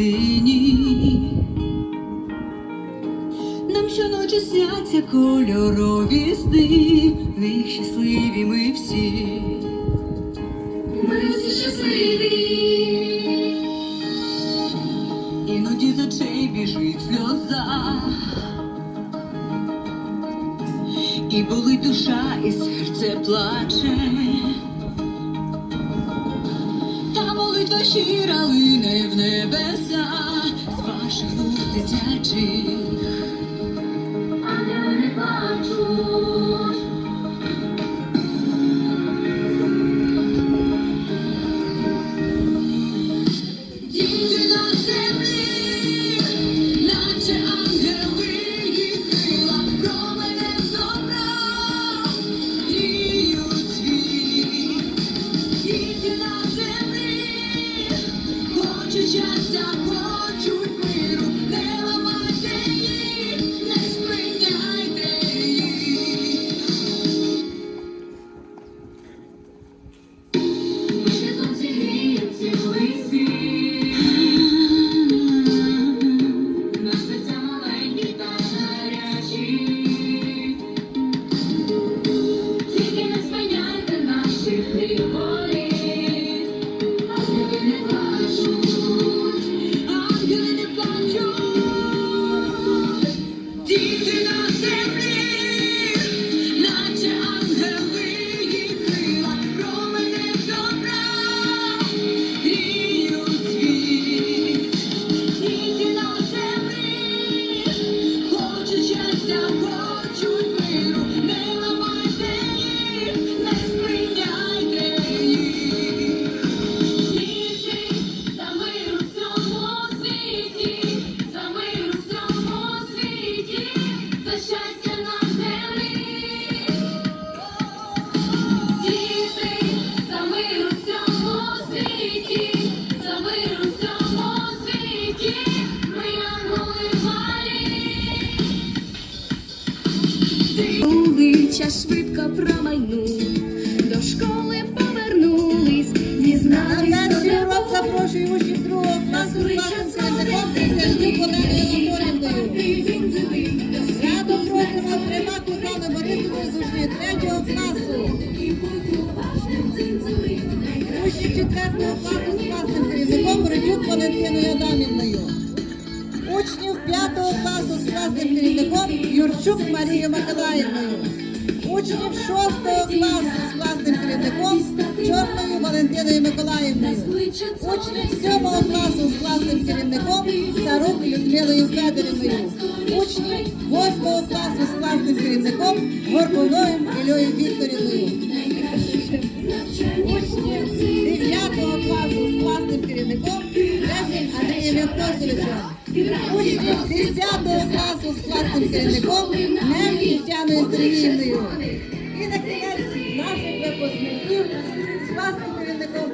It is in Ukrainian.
Україні. Нам щоночі сняться кольорові сни, в них щасливі ми всі. Ми всі щасливі. Іноді з очей біжить сльоза. І болить душа, і серце плаче. Молитва щира в небеса з ваших рук дитячих. just a час швидко промайнув, до школи повернулись, дізнались На перший добре урок запрошую учнів другого класу. Рядом просимо трьома Кузами Борисовою з учнів третього класу. Учнів четвертого класу з класним керівником Родюк Валентиною Адамівною. Учнів п'ятого класу з класним керівником Юрчук Марією Миколаївною. Учнів шостого класу з класним керівником Чорною Валентиною Миколаївною. Учнів сьомого класу з класним керівником Царук Людмилою Федорівною. Учнів восьмого класу з класним керівником Горбуновим Іллею Вікторівною. Керівником Лесем Андрієм Янкосовичем. Учнів 10 класу з класним керівником Нем Тетяною Сергіївною. І на кінець наших випускників з класним керівником